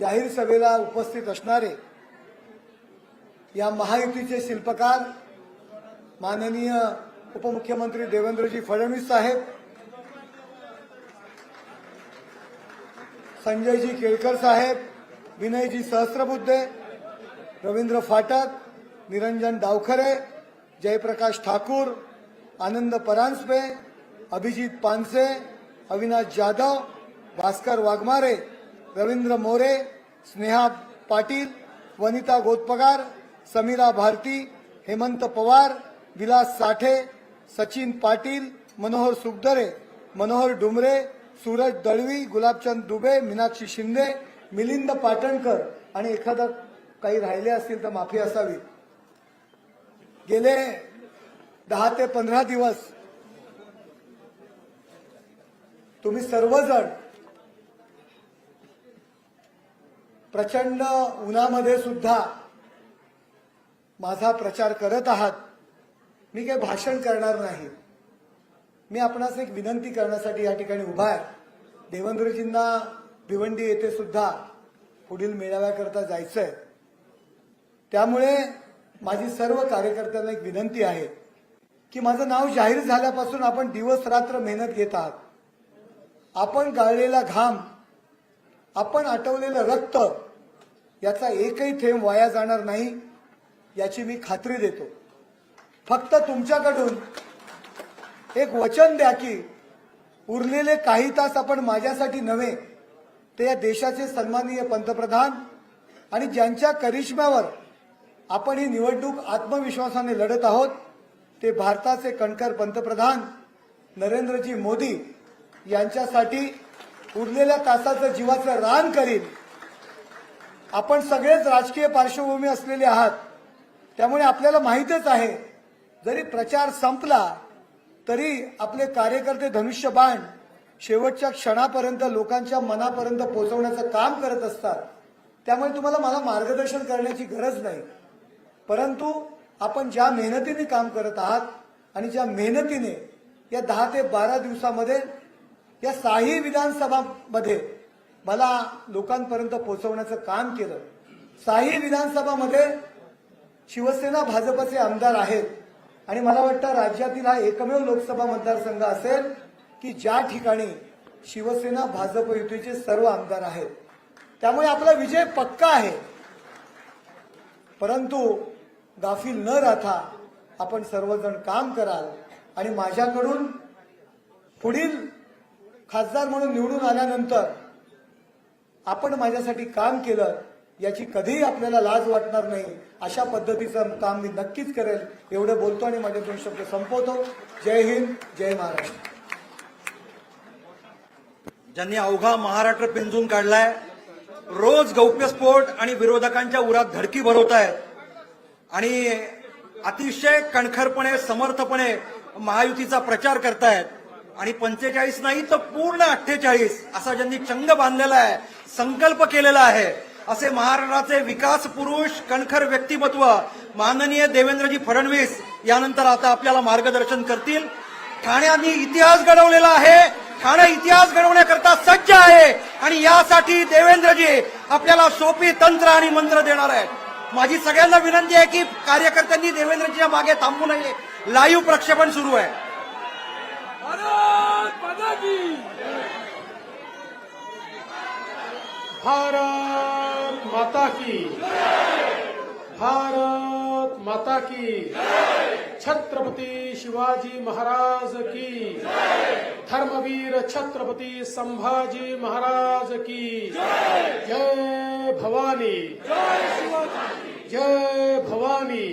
जाहीर सभेला उपस्थित असणारे या महायुतीचे शिल्पकार माननीय उपमुख्यमंत्री देवेंद्रजी फडणवीस साहेब संजयजी केळकर साहेब विनयजी सहस्रबुद्धे रवींद्र फाटक निरंजन डावखरे जयप्रकाश ठाकूर आनंद परांजपे अभिजित पानसे अविनाश जाधव भास्कर वाघमारे रवींद्र मोरे स्नेहा पाटील वनिता गोतपगार समीरा भारती हेमंत पवार विलास साठे सचिन पाटील मनोहर सुखदरे मनोहर डुमरे सूरज दळवी गुलाबचंद दुबे मीनाक्षी शिंदे मिलिंद पाटणकर आणि एखादा काही राहिले असतील तर माफी असावी. गेले दहा ते पंधरा दिवस. तुम्ही सर्वजण प्रचंड उन्हामध्ये सुद्धा माझा प्रचार करत आहात मी काही भाषण करणार नाही. मी आपणास एक विनंती करण्यासाठी या ठिकाणी उभा आहे. देवेंद्रजींना भिवंडी येथे सुद्धा पुढील मेळाव्याकरता जायचंय. त्यामुळे माझी सर्व कार्यकर्त्यांना एक विनंती आहे की माझं नाव जाहीर झाल्यापासून आपण दिवस रात्र मेहनत घेत आहात. आपण गाळलेला घाम आपण आटवलेलं रक्त याचा एकही थेंब वाया जाणार नाही याची मी खात्री देतो. फक्त तुमच्याकडून एक वचन द्या की उरलेले काही तास आपण माझ्यासाठी नव्हे ते या देशाचे सन्माननीय पंतप्रधान आणि ज्यांच्या करिश्म्यावर आपण ही निवडणूक आत्मविश्वासाने लढत आहोत ते भारताचे कणकर पंतप्रधान नरेंद्रजी मोदी यांच्यासाठी उरलेल्या तासाचं जीवाचं रान करील आपण सगळेच राजकीय पार्श्वभूमी असलेले आहात. त्यामुळे आपल्याला माहीतच आहे जरी प्रचार संपला तरी आपले कार्यकर्ते धनुष्यबाण शेवटच्या क्षणापर्यंत लोकांच्या मनापर्यंत पोहोचवण्याचं काम करत असतात. त्यामुळे तुम्हाला मला मार्गदर्शन करण्याची गरज नाही. परंतु आपण ज्या मेहनतीने काम करत आहात आणि ज्या मेहनतीने या दहा ते बारा दिवसामध्ये या साही विधानसभामध्ये मला लोकांपर्यंत पोहोचवण्याचं काम केलं. साही विधानसभामध्ये शिवसेना भाजपचे आमदार आहेत. आणि मला वाटतं राज्यातील हा एकमेव लोकसभा मतदारसंघ असेल की ज्या ठिकाणी शिवसेना भाजप युतीचे सर्व आमदार आहेत. त्यामुळे आपला विजय पक्का आहे. परंतु गाफील न राहता आपण सर्वजण काम कराल आणि माझ्याकडून पुढील खासदार म्हणून निवडून आल्यानंतर आपण माझ्यासाठी काम केलं याची कधीही आपल्याला लाज वाटणार नाही. अशा पद्धतीचं काम मी नक्कीच करेल. एवढं बोलतो आणि माझे दोन शब्द संपवतो. जय हिंद जय महाराष्ट्र. ज्यांनी अवघा महाराष्ट्र पिंजून काढलाय रोज गौप्यस्फोट आणि विरोधकांच्या उरात धडकी भरवत आहेत आणि अतिशय कणखरपणे समर्थपणे महायुतीचा प्रचार करतायत. आणि पंचेचाळीस नाही तर पूर्ण अठ्ठेचाळीस असा ज्यांनी चंग बांधलेला आहे संकल्प केलेला आहे असे महाराष्ट्राचे विकास पुरुष कणखर व्यक्तिमत्व माननीय देवेंद्रजी फडणवीस यानंतर आता आपल्याला मार्गदर्शन करतील. ठाण्याने इतिहास घडवलेला आहे. ठाणे इतिहास घडवण्याकरता सज्ज आहे. आणि यासाठी देवेंद्रजी आपल्याला सोपी तंत्र आणि मंत्र देणार आहेत. माझी सगळ्यांना विनंती आहे की कार्यकर्त्यांनी देवेंद्रजीच्या मागे थांबू नये. लाईव्ह प्रक्षेपण सुरू आहे. भारत माता की। भारत माता की। भारत माता की। छत्रपती शिवाजी महाराज की। धर्मवीर छत्रपती संभाजी महाराज की। जय भवानी। जय भवानी।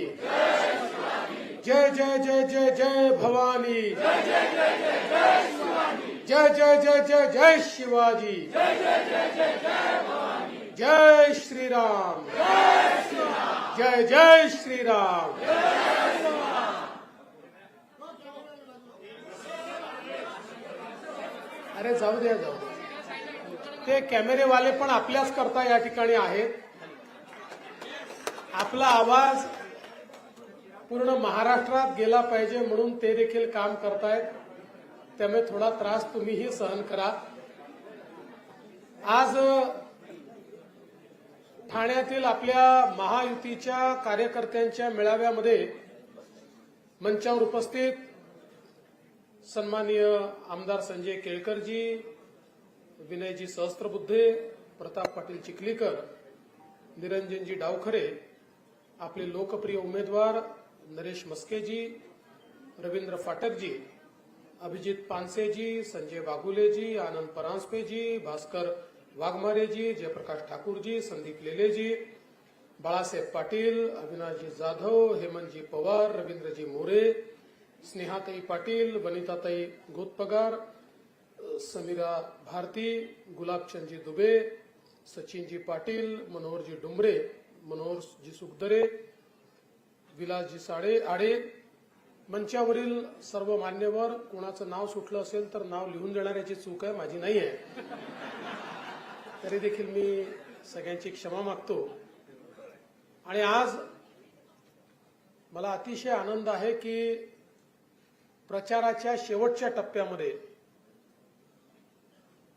जय जय जय जय जय भवानी। जय जय जय जय जय शिवाजी। जय श्रीराम। जय जय श्रीराम। अरे जाऊ द्या जाऊ द्या ते कॅमेरेवाले पण आपल्याच करता या ठिकाणी आहेत. आपला आवाज पूर्ण महाराष्ट्रात गेला पाहिजे म्हणून ते देखील काम करतायत. त्यामुळे थोडा त्रास तुम्हीही सहन करा. आज ठाण्यातील आपल्या महायुतीच्या कार्यकर्त्यांच्या मेळाव्यामध्ये मंचावर उपस्थित सन्माननीय आमदार संजय केळकरजी विनयजी सहस्त्रबुद्धे प्रताप पाटील चिखलीकर निरंजनजी डावखरे आपले लोकप्रिय उमेदवार नरेश मस्केजी रवींद्र फाटकजी अभिजित पानसेजी संजय बागुलेजी आनंद परांजपेजी भास्कर वाघमारेजी जयप्रकाश ठाकूरजी संदीप लेलेजी बाळासाहेब पाटील अविनाशजी जाधव हेमंतजी पवार रवींद्रजी मोरे स्नेहाताई पाटील वनिताताई गोतपगार समीरा भारती गुलाबचंदजी दुबे सचिनजी पाटील मनोहरजी डुंबरे मनोहरजी सुखदरे विलासजी साडे आडे मंचावरील सर्व मान्यवर कोणाचं नाव सुटलं असेल तर नाव लिहून देणाऱ्याची चूक आहे माझी नाही आहे. तरी देखील मी सगळ्यांची क्षमा मागतो. आणि आज मला अतिशय आनंद आहे की प्रचाराच्या शेवटच्या टप्प्यामध्ये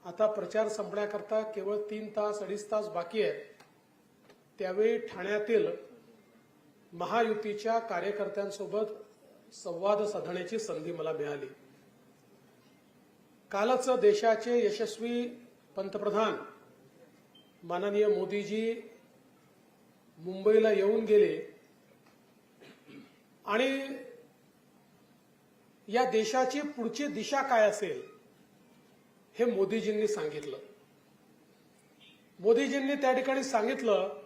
आता प्रचार संपण्याकरता केवळ तीन तास अडीच तास बाकी आहेत. त्यावेळी ठाण्यातील महायुतीच्या कार्यकर्त्यांसोबत संवाद साधण्याची संधी मला मिळाली. कालच देशाचे यशस्वी पंतप्रधान माननीय मोदीजी मुंबईला येऊन गेले आणि या देशाची पुढची दिशा काय असेल हे मोदीजींनी सांगितलं. मोदीजींनी त्या ठिकाणी सांगितलं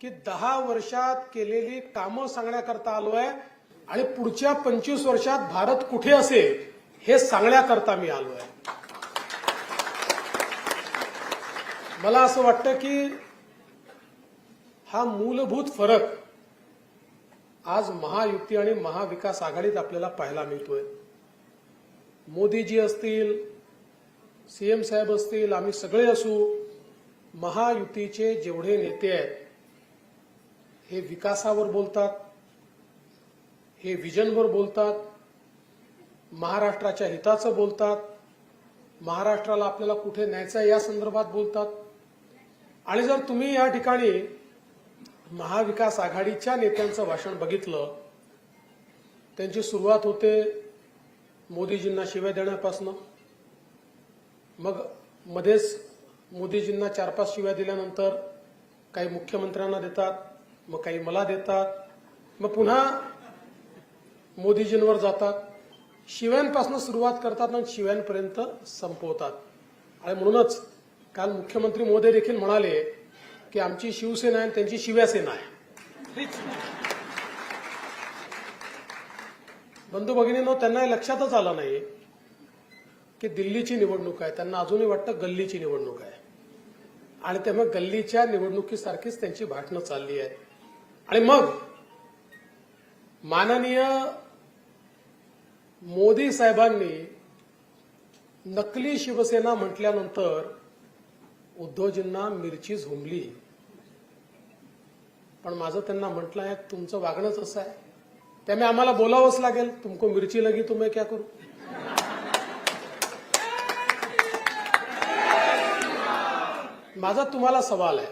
की दहा वर्षात केलेली कामं सांगण्याकरता आहे आणि पुढच्या पंचवीस वर्षात भारत कुठे असेल हे सांगण्याकरता मी आलो आहे मला असं वाटतं की हा मूलभूत फरक आज महायुती आणि महाविकास आघाडीत आपल्याला पाहायला मिळतोय. मोदीजी असतील सीएम साहेब असतील आम्ही सगळे असू महायुतीचे जेवढे नेते आहेत हे विकासावर बोलतात हे विजनवर बोलतात महाराष्ट्राच्या हिताचं बोलतात महाराष्ट्राला आपल्याला कुठे न्यायचं या संदर्भात बोलतात. आणि जर तुम्ही या ठिकाणी महाविकास आघाडीच्या नेत्यांचं भाषण बघितलं त्यांची सुरुवात होते मोदीजींना शिव्या देण्यापासून. मग मध्येच मोदीजींना चार पाच शिव्या दिल्यानंतर काही मुख्यमंत्र्यांना देतात मग काही मला देतात. मग पुन्हा मोदीजींवर जातात. शिव्यांपासून सुरुवात करतात आणि शिव्यांपर्यंत संपवतात. आणि म्हणूनच काल मुख्यमंत्री मोदी देखील म्हणाले की आमची शिवसेना आहे आणि त्यांची शिव्यासेना आहे. बंधू भगिनींनो त्यांना हे लक्षातच आलं नाही की दिल्लीची निवडणूक आहे. त्यांना अजूनही वाटतं गल्लीची निवडणूक आहे. आणि त्यामुळे गल्लीच्या निवडणुकीसारखीच त्यांची भाषणं चालली आहेत आणि मग माननीय मोदी साहेबांनी नकली शिवसेना म्हटल्यानंतर उद्धवजींना मिरची झोंबली. पण माझं त्यांना म्हटलं आहे तुमचं वागणंच असं आहे. त्यामुळे आम्हाला बोलावंच लागेल. तुमको मिरची लगी तुम्ही क्या करू? माझा तुम्हाला सवाल आहे.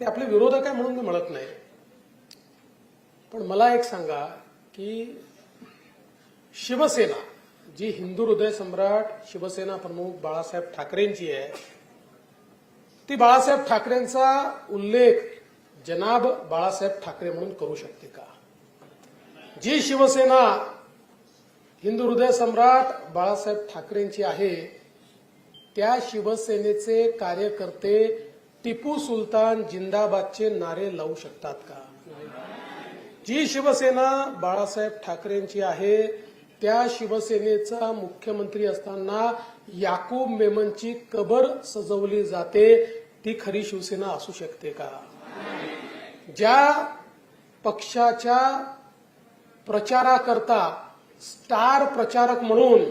ते आपले विरोधक आहे म्हणून मी म्हणत नाही. पण मला एक सांगा की शिवसेना जी हिंदू हृदय सम्राट शिवसेना प्रमुख बाळासाहेब ठाकरेंची आहे ती बाळासाहेब ठाकरेंचा उल्लेख जनाब बाळासाहेब ठाकरे म्हणून करू शकते का? जी शिवसेना हिंदू हृदय सम्राट बाळासाहेब ठाकरेंची आहे त्या शिवसेनेचे कार्यकर्ते टिपू सुलतान जिंदाबादचे नारे लावू शकतात का? जी शिवसेना बाळासाहेब ठाकरेंची आहे त्या शिवसेनेचा मुख्यमंत्री असताना याकूब मेमनची कबर सजवली जाते ती खरी शिवसेना असू शकते का? ज्या पक्षाच्या प्रचाराकरता स्टार प्रचारक म्हणून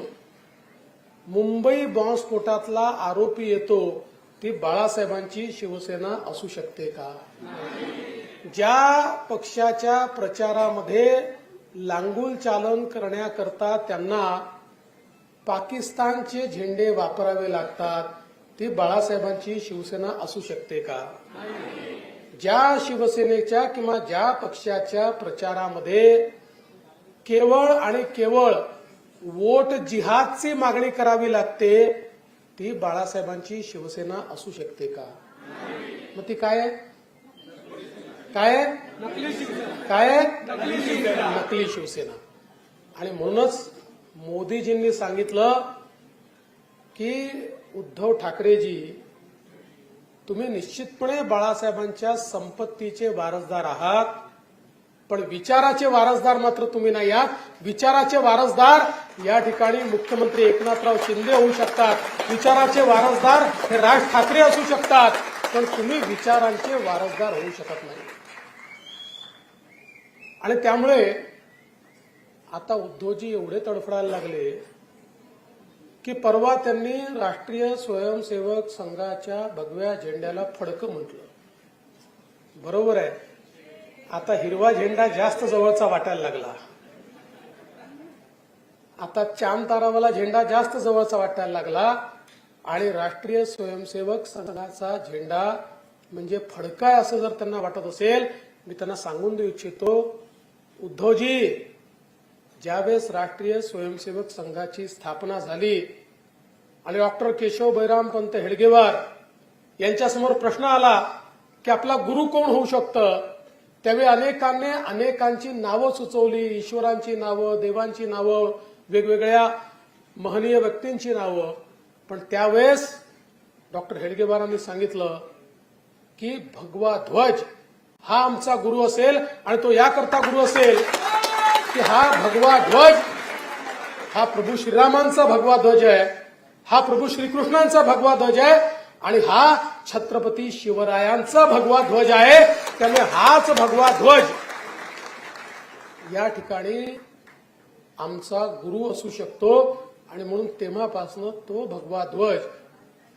मुंबई बॉम्बस्फोटातला आरोपी येतो ती बाळासाहेबांची शिवसेना असू शकते का? ज्या पक्षाच्या प्रचारामध्ये लांगुल चालन करण्याकरता त्यांना पाकिस्तानचे झेंडे वापरावे लागतात ती बाळासाहेबांची शिवसेना असू शकते का? ज्या शिवसेनेच्या किंवा ज्या पक्षाच्या प्रचारामध्ये केवळ आणि केवळ वोट जिहादची मागणी करावी लागते ती बाळासाहेबांची शिवसेना असू शकते का? मग ती काय? आहे काय काय नकली शिवसेना. आणि म्हणूनच मोदीजींनी सांगितलं की उद्धव ठाकरेजी तुम्ही निश्चितपणे बाळासाहेबांच्या संपत्तीचे वारसदार आहात पण विचाराचे वारसदार मात्र तुम्ही नाही आहात. विचाराचे वारसदार या ठिकाणी मुख्यमंत्री एकनाथराव शिंदे होऊ शकतात. विचाराचे वारसदार हे राज ठाकरे असू शकतात. पण तुम्ही विचारांचे वारसदार होऊ शकत नाही. आणि त्यामुळे आता उद्धवजी एवढे तडफडायला लागले की परवा त्यांनी राष्ट्रीय स्वयंसेवक संघाच्या भगव्या झेंड्याला फडकं म्हटलं. बरोबर आहे. आता हिरवा झेंडा जास्त जवळचा वाटायला लागला. आता चांद तारावाला झेंडा जास्त जवळचा वाटायला लागला आणि राष्ट्रीय स्वयंसेवक संघाचा झेंडा म्हणजे फडकाय असं जर त्यांना वाटत असेल मी त्यांना सांगून देऊ इच्छितो उद्धवजी ज्यावेळेस राष्ट्रीय स्वयंसेवक संघाची स्थापना झाली आणि डॉक्टर केशव बैराम पंत हेडगेवार यांच्यासमोर प्रश्न आला की आपला गुरु कोण होऊ शकतं? त्यावेळी अनेकांनी अनेकांची नावं सुचवली ईश्वरांची नावं देवांची नावं वेगवेगळ्या महनीय व्यक्तींची नावं. पण त्यावेळेस डॉक्टर हेडगेवारांनी सांगितलं की भगवा ध्वज हा आमचा गुरु असेल आणि तो याकरता गुरु असेल की हा भगवा ध्वज हा प्रभू श्रीरामांचा भगवा ध्वज आहे हा प्रभू श्रीकृष्णांचा भगवा ध्वज आहे आणि हा छत्रपती शिवरायांचा भगवा ध्वज आहे त्यामुळे हाच भगवा ध्वज. या ठिकाणी आमचा गुरु असू शकतो आणि म्हणून तेव्हापासनं तो भगवा ध्वज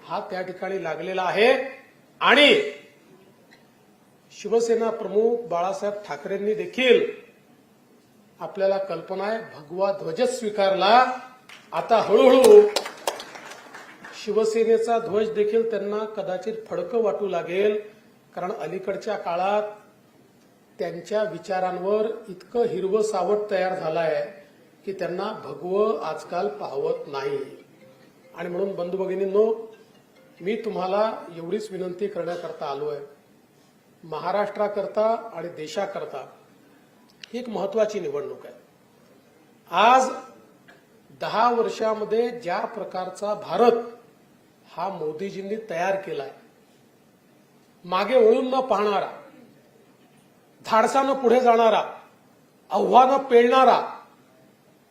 हा त्या ठिकाणी लागलेला आहे. आणि शिवसेना प्रमुख बाळासाहेब ठाकरेंनी देखील आपल्याला कल्पना आहे भगवा ध्वज स्वीकारला. आता हळूहळू शिवसेनेचा ध्वज देखील त्यांना कदाचित फडकं वाटू लागेल कारण अलीकडच्या काळात त्यांच्या विचारांवर इतकं हिरवं सावट तयार झालंय की त्यांना भगवं आजकाल पाहवत नाही. आणि म्हणून बंधू भगिनींनो मी तुम्हाला एवढीच विनंती करण्याकरता आलो आहे महाराष्ट्राकरता आणि देशाकरता ही एक महत्वाची निवडणूक आहे. आज दहा वर्षामध्ये ज्या प्रकारचा भारत हा मोदीजींनी तयार केलाय मागे वळून न पाहणारा धाडसानं पुढे जाणारा आव्हानं पेलणारा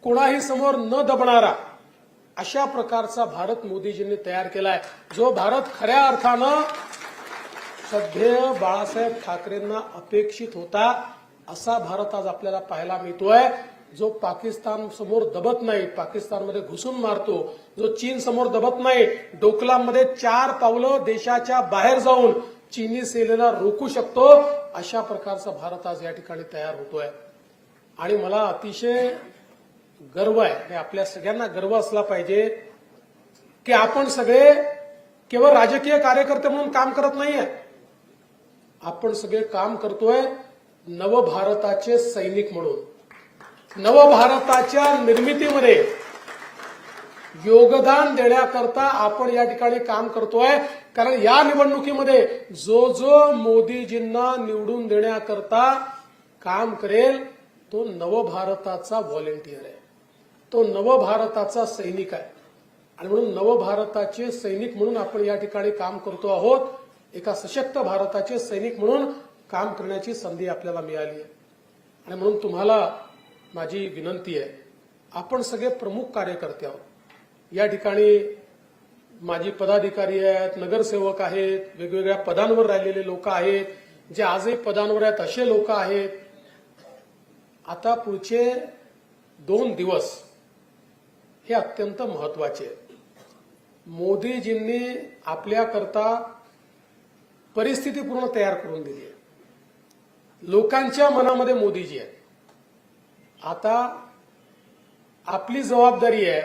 कोणाही समोर न दबणारा अशा प्रकारचा भारत मोदीजींनी तयार केलाय. जो भारत खऱ्या अर्थानं सध्या बाळासाहेब ठाकरेंना अपेक्षित होता असा भारत आज आपल्याला पाहायला मिळतोय. जो पाकिस्तान समोर दबत नाही पाकिस्तानमध्ये घुसून मारतो जो चीन समोर दबत नाही डोकलामध्ये चार पावलं देशाच्या बाहेर जाऊन चीनी सेनेला रोखू शकतो अशा प्रकारचा भारत आज या ठिकाणी तयार होतोय. आणि मला अतिशय गर्व आहे आणि आपल्या सगळ्यांना गर्व असला पाहिजे की आपण सगळे केवळ राजकीय कार्यकर्ते म्हणून काम करत नाहीये. आपण सगळे काम करतोय नवभारताचे सैनिक म्हणून. नवभारताच्या निर्मितीमध्ये योगदान देण्याकरता आपण या ठिकाणी काम करतोय. कारण या निवडणुकीमध्ये जो जो मोदीजींना निवडून देण्याकरता काम करेल तो नवभारताचा व्हॉलेंटियर आहे. तो नवभारताचा सैनिक आहे. आणि म्हणून नवभारताचे सैनिक म्हणून आपण या ठिकाणी काम करतो आहोत. एका सशक्त भारताचे सैनिक म्हणून काम करण्याची संधी आपल्याला मिळाली आहे. आणि म्हणून तुम्हाला माझी विनंती आहे आपण सगळे प्रमुख कार्यकर्ते आहोत. या ठिकाणी माजी पदाधिकारी आहेत नगरसेवक आहेत वेगवेगळ्या पदांवर राहिलेले लोक आहेत जे आजही पदांवर आहेत असे लोक आहेत. आता पुढचे दोन दिवस हे अत्यंत महत्त्वाचे आहेत. मोदीजींनी आपल्याकरता परिस्थिती पूर्ण तयार करून दिली आहे. लोकांच्या मनामध्ये मोदीजी आहेत. आता आपली जबाबदारी आहे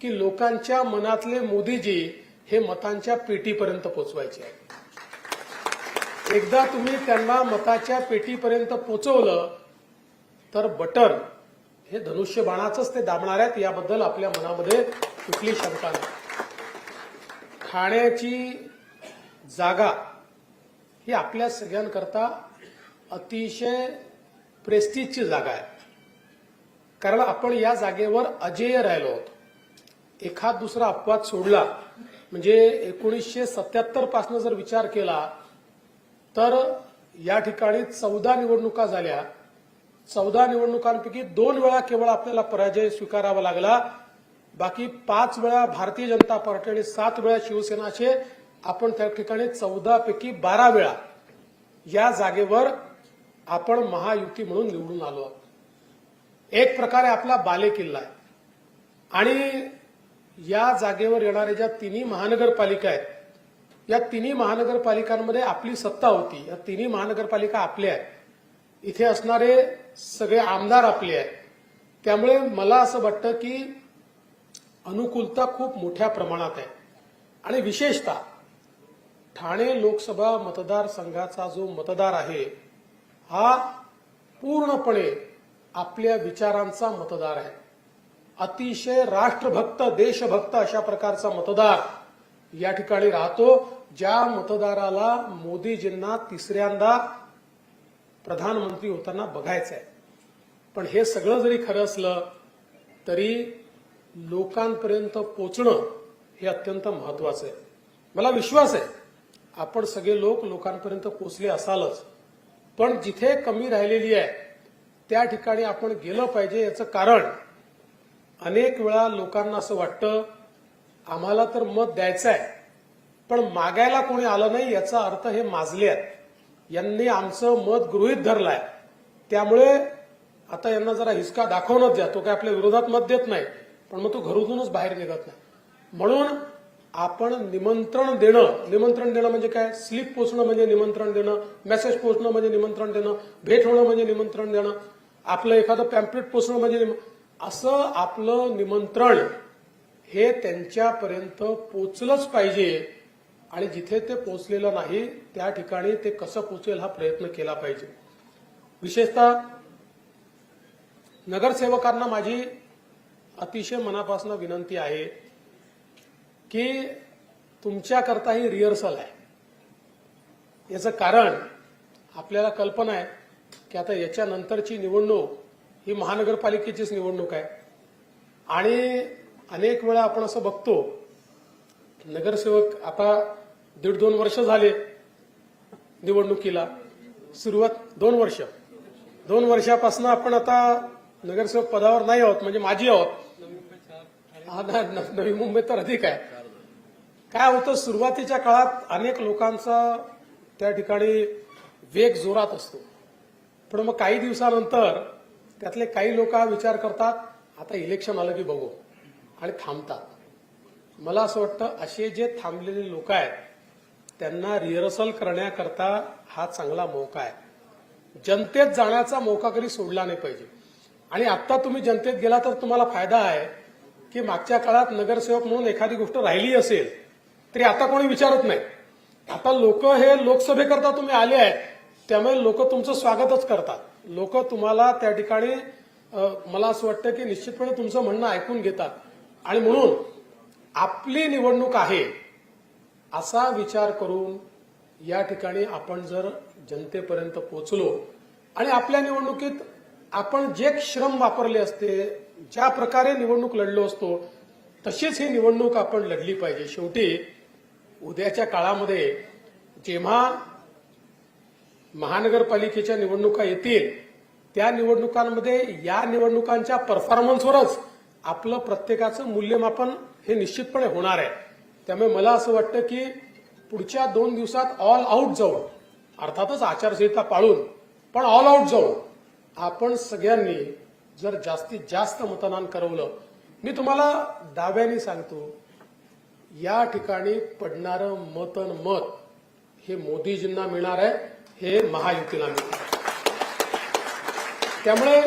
की लोकांच्या मनातले मोदीजी हे मतांच्या पेटीपर्यंत पोचवायचे आहे एकदा तुम्ही त्यांना मताच्या पेटीपर्यंत पोचवलं तर बटन हे धनुष्य बाणाचंच ते दाबणार आहेत याबद्दल आपल्या मनामध्ये कुठली शंका नाही. खाण्याची जागा ही आपल्या सगळ्यांकरता अतिशय प्रेस्टिजची जागा आहे. कारण आपण या जागेवर अजेय राहिलो आहोत एखाद दुसरा अपवाद सोडला म्हणजे एकोणीसशे सत्याहत्तरपासून जर विचार केला तर या ठिकाणी चौदा निवडणुका झाल्या. चौदा निवडणुकांपैकी दोन वेळा केवळ आपल्याला पराजय स्वीकारावा लागला. बाकी पाच वेळा भारतीय जनता पार्टी आणि सात वेळा शिवसेनाचे आपण त्या ठिकाणी चौदापैकी बारा वेळा या जागेवर आपण महायुती म्हणून निवडून आलो आहोत. एक प्रकारे आपला बाले किल्ला आहे. आणि या जागेवर येणाऱ्या ज्या तिन्ही महानगरपालिका आहेत या तिन्ही महानगरपालिकांमध्ये आपली सत्ता होती. या तिन्ही महानगरपालिका आपल्या आहेत. इथे असणारे सगळे आमदार आपले आहेत. त्यामुळे मला असं वाटतं की अनुकूलता खूप मोठ्या प्रमाणात आहे. आणि विशेषतः ठाणे लोकसभा मतदारसंघाचा जो मतदार आहे हा पूर्णपणे आपल्या विचारांचा मतदार आहे. अतिशय राष्ट्रभक्त देशभक्त अशा प्रकारचा मतदार या ठिकाणी राहतो ज्या मतदाराला मोदीजींना तिसऱ्यांदा प्रधानमंत्री होताना बघायचं आहे पण हे सगळं जरी खरं असलं तरी लोकांपर्यंत पोचणं हे अत्यंत महत्वाचं आहे. मला विश्वास आहे आपण सगळे लोक लोकांपर्यंत पोचले असालच. पण जिथे कमी राहिलेली आहे त्या ठिकाणी आपण गेलं पाहिजे याचं कारण. अनेक वेळा लोकांना असं वाटतं आम्हाला तर मत द्यायचं आहे पण मागायला कोणी आलं नाही याचा अर्थ हे माजले आहेत. यांनी आमचं मत गृहीत धरलंय. त्यामुळे आता यांना जरा हिसका दाखवणच द्या. तो काय आपल्या विरोधात मत देत नाही पण मग तो घरातूनच बाहेर निघत नाही. म्हणून आपण निमंत्रण देणं निमंत्रण देणं म्हणजे काय? स्लिप पोचणं म्हणजे निमंत्रण देणं मेसेज पोचणं म्हणजे निमंत्रण देणं भेट होणं म्हणजे निमंत्रण देणं आपलं एखादं पॅम्पलेट पोचणं म्हणजे निम- असं आपलं निमंत्रण हे त्यांच्यापर्यंत पोचलंच पाहिजे आणि जिथे ते पोचलेलं नाही त्या ठिकाणी ते कसं पोचेल हा प्रयत्न केला पाहिजे. विशेषतः नगरसेवकांना माझी अतिशय मनापासून विनंती आहे की तुमच्याकरता ही रिहर्सल आहे. याचं कारण आपल्याला कल्पना आहे की आता याच्यानंतरची निवडणूक ही महानगरपालिकेचीच निवडणूक आहे. आणि अनेक वेळा आपण असं बघतो नगरसेवक आता दीड दोन वर्ष झाले निवडणुकीला. सुरुवात दोन वर्ष. दोन वर्षापासून आपण आता नगरसेवक पदावर नाही आहोत म्हणजे माझी आहोत. न- नवी मुंबई तर अधिक आहे. काय होतं सुरुवातीच्या काळात अनेक लोकांचा त्या ठिकाणी वेग जोरात असतो. पण मग काही दिवसानंतर त्यातले काही लोक विचार करतात आता इलेक्शन आलं की बघू. आणि थांबतात. मला असं वाटतं असे जे थांबलेले लोक आहेत त्यांना रिहर्सल करण्याकरता हा चांगला मौका आहे. जनतेत जाण्याचा मौका कधी सोडला नाही पाहिजे. आणि आता तुम्ही जनतेत गेला तर तुम्हाला फायदा आहे की मागच्या काळात नगरसेवक म्हणून एखादी गोष्ट राहिली असेल तरी आता कोणी विचारत नाही. आता लोक हे लोकसभेकरता तुम्ही आले आहेत त्यामुळे लोक तुमचं स्वागतच करतात. लोक तुम्हाला त्या ठिकाणी मला असं वाटतं की निश्चितपणे तुमचं म्हणणं ऐकून घेतात. आणि म्हणून आपली निवडणूक आहे असा विचार करून या ठिकाणी आपण जर जनतेपर्यंत पोचलो आणि आपल्या निवडणुकीत आपण जे श्रम वापरले असते ज्या प्रकारे निवडणूक लढलो असतो तशीच ही निवडणूक आपण लढली पाहिजे. शेवटी उद्याच्या काळामध्ये जेव्हा महानगरपालिकेच्या निवडणुका येतील त्या निवडणुकांमध्ये या निवडणुकांच्या परफॉर्मन्सवरच आपलं प्रत्येकाचं मूल्यमापन हे निश्चितपणे होणार आहे. त्यामुळे मला असं वाटतं की पुढच्या दोन दिवसात ऑल आऊट जाऊन अर्थातच आचारसंहिता पाळून पण ऑल आऊट जाऊन आपण सगळ्यांनी जर जास्तीत जास्त मतदान करवलं. मी तुम्हाला दाव्याने सांगतो या ठिकाणी पडणारं मतन मत हे मोदीजींना मिळणार आहे हे महायुतीला मिळणार त्यामुळे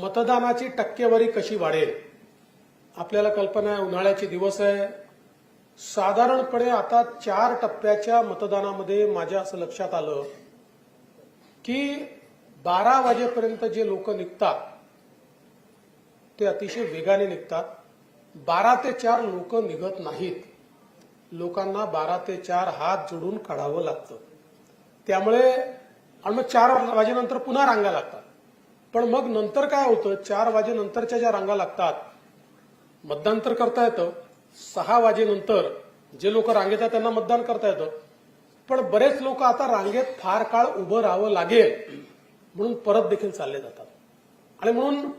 मतदानाची टक्केवारी कशी वाढेल आपल्याला कल्पना आहे उन्हाळ्याचे दिवस आहे. साधारणपणे आता चार टप्प्याच्या मतदानामध्ये माझ्या असं लक्षात आलं की बारा वाजेपर्यंत जे लोक निघतात ते अतिशय वेगाने निघतात. बारा ते चार लोक निघत नाहीत. लोकांना बारा ते चार हात जोडून काढावं लागतं. त्यामुळे आणि मग चार वाजेनंतर पुन्हा रांगा लागतात. पण मग नंतर काय होतं? चार वाजेनंतरच्या ज्या रांगा लागतात मतदान तर करता येतं. सहा वाजेनंतर जे लोक रांगेत आहेत त्यांना मतदान करता येतं. पण बरेच लोक आता रांगेत फार काळ उभं राहावं लागेल म्हणून परत देखील चालले जातात. आणि म्हणून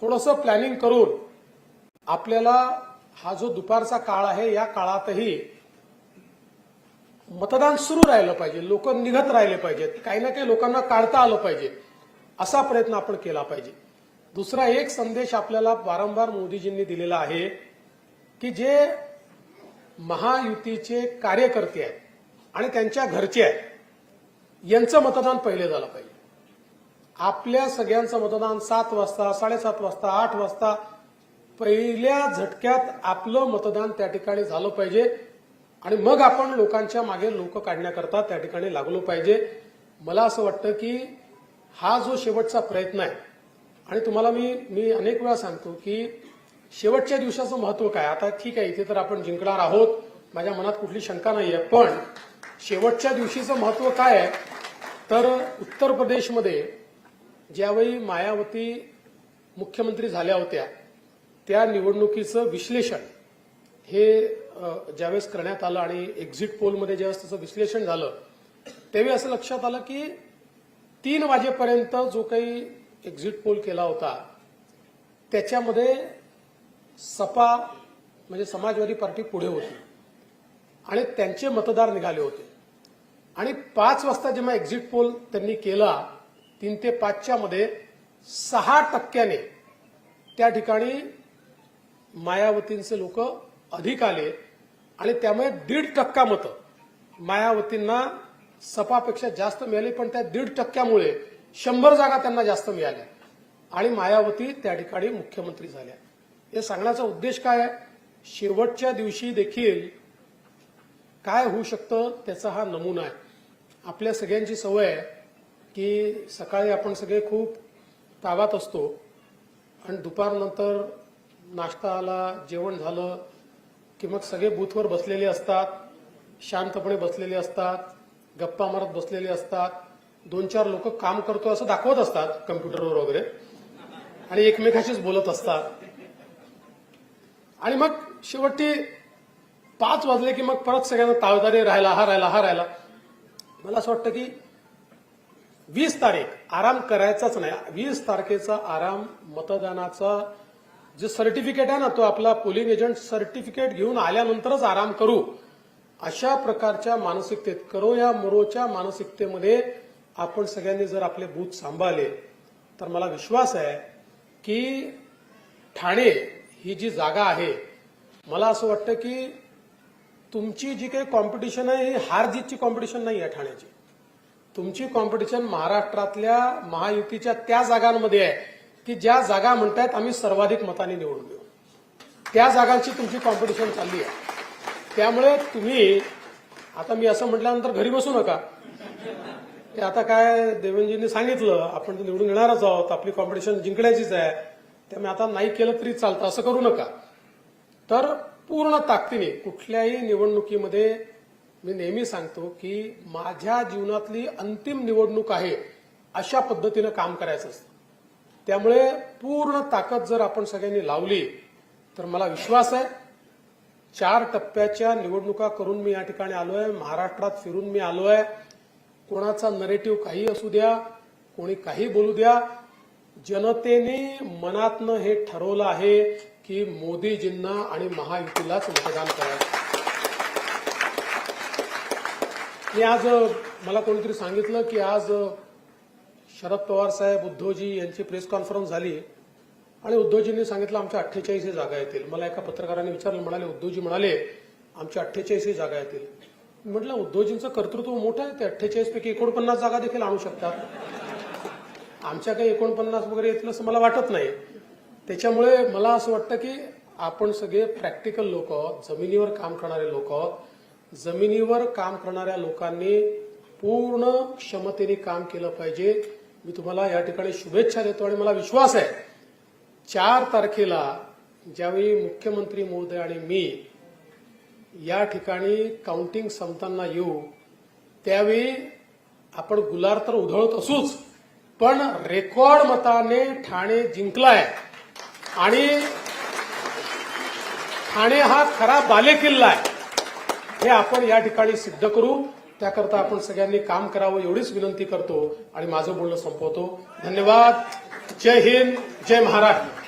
थोडंसं प्लॅनिंग करून आपल्याला हा जो दुपारचा काळ आहे या काळातही मतदान सुरू राहिलं पाहिजे लोक निघत राहिले पाहिजेत काही ना काही लोकांना काढता आलं पाहिजे असा प्रयत्न आपण केला पाहिजे. दुसरा एक संदेश आपल्याला वारंवार मोदीजींनी दिलेला आहे की जे महायुतीचे कार्यकर्ते आहेत आणि त्यांच्या घरचे आहेत यांचं मतदान पहिले झालं पाहिजे. आपल्या सगळ्यांचं मतदान सात वाजता साडेसात वाजता आठ वाजता पहिल्या झटक्यात आपलं मतदान त्या ठिकाणी झालं पाहिजे आणि मग आपण लोकांच्या मागे लोक काढण्याकरता त्या ठिकाणी लागलो पाहिजे. मला असं वाटतं की हा जो शेवटचा प्रयत्न आहे आणि तुम्हाला मी मी अनेक वेळा सांगतो की शेवटच्या दिवसाचं महत्त्व काय? आता ठीक आहे इथे तर आपण जिंकणार आहोत. माझ्या मनात कुठली शंका नाहीये पण शेवटच्या दिवशीचं महत्त्व काय आहे? तर उत्तर प्रदेशमध्ये ज्यावेळी मायावती मुख्यमंत्री झाल्या होत्या त्या निवडणुकीचं विश्लेषण हे ज्यावेळेस करण्यात आलं आणि एक्झिट पोलमध्ये ज्यावेळेस त्याचं विश्लेषण झालं त्यावेळी असं लक्षात आलं की तीन वाजेपर्यंत जो काही एक्झिट पोल केला होता त्याच्यामध्ये सपा म्हणजे समाजवादी पार्टी पुढे होती आणि त्यांचे मतदार निघाले होते. आणि पाच वाजता जेव्हा एक्झिट पोल त्यांनी केला तीन ते पाचच्या मध्ये सहा टक्क्याने त्या ठिकाणी मायावतींचे लोक अधिक आले आणि त्यामुळे दीड टक्का मतं. मायावतींना सपापेक्षा जास्त मिळाली पण त्या दीड टक्क्यामुळे शंभर जागा त्यांना जास्त मिळाल्या. आणि मायावती त्या ठिकाणी मुख्यमंत्री झाल्या. हे सांगण्याचा उद्देश काय आहे? शेवटच्या दिवशी देखील काय होऊ शकतं त्याचा हा नमुना आहे. आपल्या सगळ्यांची सवय आहे की सकाळी आपण सगळे खूप तावात असतो आणि दुपारनंतर नाश्ता आला जेवण झालं की मग सगळे बूथवर बसलेले असतात शांतपणे बसलेले असतात गप्पा मारत बसलेले असतात दोन चार लोक काम करतो असं दाखवत असतात कम्प्युटरवर वगैरे आणि एकमेकाशीच बोलत असतात. आणि मग शेवटी पाच वाजले की मग परत सगळ्यांना ताळदारी राहिला हा राहिला हा राहिला मला असं वाटतं की वीस तारीख आराम करायचाच नाही. वीस तारखेचा आराम मतदानाचा जे सर्टिफिकेट आहे ना तो आपला पोलिंग एजंट सर्टिफिकेट घेऊन आल्यानंतरच आराम करू. अशा प्रकारच्या मानसिकतेत करो या मरोच्या मानसिकतेमध्ये आपण सगळ्यांनी जर आपले बूथ सांभाळले तर मला विश्वास आहे की ठाणे ही जी जागा आहे मला असं वाटतं की तुमची जी काही कॉम्पिटिशन आहे ही हार जीतची कॉम्पिटिशन नाही आहे ठाण्याची. तुमची कॉम्पिटिशन महाराष्ट्रातल्या महायुतीच्या त्या जागांमध्ये आहे. की ज्या जागा म्हणतायत आम्ही सर्वाधिक मताने निवडून देऊ. त्या जागांची तुमची कॉम्पिटिशन चालली आहे. त्यामुळे तुम्ही आता मी असं म्हटल्यानंतर घरी बसू नका. ते आता काय देवेंजींनी सांगितलं आपण तर निवडून येणारच आहोत आपली कॉम्पिटिशन जिंकण्याचीच आहे. त्यामुळे आता नाही केलं तरी चालतं असं करू नका. तर पूर्ण ताकदीने कुठल्याही निवडणुकीमध्ये मी नेहमी सांगतो की माझ्या जीवनातली अंतिम निवडणूक आहे अशा पद्धतीनं काम करायचं असतं. त्यामुळे पूर्ण ताकद जर आपण सगळ्यांनी लावली तर मला विश्वास आहे चार टप्प्याच्या निवडणुका करून मी या ठिकाणी आलोय महाराष्ट्रात फिरून मी आलोय. कोणाचा नरेटिव्ह काही असू द्या कोणी काही बोलू द्या जनतेने मनातनं हे ठरवलं आहे की मोदीजींना आणि महायुतीलाच मतदान करायचं. मी आज मला कोणीतरी सांगितलं की आज शरद पवार साहेब उद्धवजी यांची प्रेस कॉन्फरन्स झाली आणि उद्धवजींनी सांगितलं आमच्या अठ्ठेचाळीस जागा येतील. मला एका पत्रकाराने विचारलं म्हणाले उद्धवजी म्हणाले आमच्या अठ्ठेचाळीस जागा येतील. म्हटलं उद्धवजींचं कर्तृत्व मोठं आहे ते अठ्ठेचाळीस पैकी एकोणपन्नास जागा देखील आणू शकतात. आमच्या काही एकोणपन्नास वगैरे येतील असं मला वाटत नाही. त्याच्यामुळे मला असं वाटतं की आपण सगळे प्रॅक्टिकल लोक आहोत जमिनीवर काम करणारे लोक आहोत. जमिनीवर काम करणाऱ्या लोकांनी पूर्ण क्षमतेने काम केलं पाहिजे. मी तुम्हाला या ठिकाणी शुभेच्छा देतो आणि मला विश्वास आहे चार तारखेला ज्यावेळी मुख्यमंत्री महोदय आणि मी या ठिकाणी काउंटिंग संपताना येऊ त्यावेळी आपण गुलार तर उधळत असूच पण रेकॉर्ड मताने ठाणे जिंकलाय. आणि ठाणे हा खरा बालेकिल्ला आहे. हे आपण या ठिकाणी सिद्ध करू. त्याकरता आपण सगळ्यांनी काम करावं एवढीच विनंती करतो आणि माझं बोलणं संपवतो. धन्यवाद. जय हिंद. जय महाराष्ट्र.